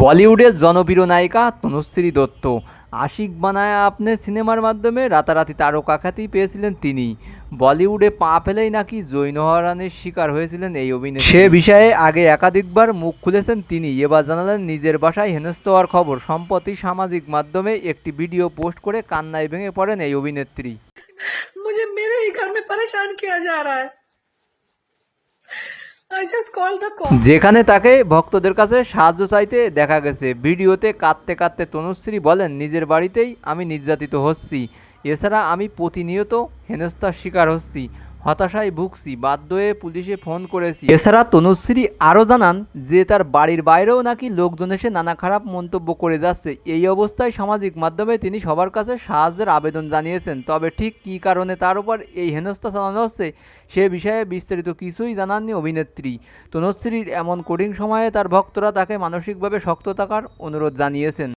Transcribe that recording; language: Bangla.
বলিউডের জনপ্রিয় নায়িকা তনুশ্রী দত্ত আশিক বানায় আপনি সিনেমার মাধ্যমে রাতারাতি তারকা খ্যাতি পেয়েছিলেন তিনি বলিউডে পা ফেলেই নাকি যৌন হয়রানির শিকার হয়েছিলেন এই অভিনেত্রী সে বিষয়ে আগে একাধিকবার মুখ খুলেছেন তিনি এবার জানালেন নিজের বাসায় হেনস্থ হওয়ার খবর সম্প্রতি সামাজিক মাধ্যমে একটি ভিডিও পোস্ট করে কান্নায় ভেঙে পড়েন এই অভিনেত্রী मुझे मेरे ही घर में परेशान किया जा रहा है যেখানে তাকে ভক্তদের কাছে সাহায্য চাইতে দেখা গেছে। ভিডিওতে কাঁদতে কাঁদতে তনুশ্রী বলেন, নিজের বাড়িতেই আমি নির্যাতিত হচ্ছি। এছাড়া আমি প্রতিনিয়ত হেনস্থার শিকার হচ্ছি। হতাশায় ভুগছি, বাধ্য হয়ে পুলিশে ফোন করেছি। এছাড়া তনুশ্রী আরও জানান যে তার বাড়ির বাইরেও নাকি লোকজন এসে নানা খারাপ মন্তব্য করে যাচ্ছে। এই অবস্থায় সামাজিক মাধ্যমে তিনি সবার কাছে সাহায্যের আবেদন জানিয়েছেন। তবে ঠিক কী কারণে তার উপর এই হেনস্থা চালানো হচ্ছে, সে বিষয়ে বিস্তারিত কিছুই জানাননি অভিনেত্রী। তনুশ্রীর এমন কঠিন সময়ে তার ভক্তরা তাকে মানসিকভাবে শক্ত থাকার অনুরোধ জানিয়েছেন।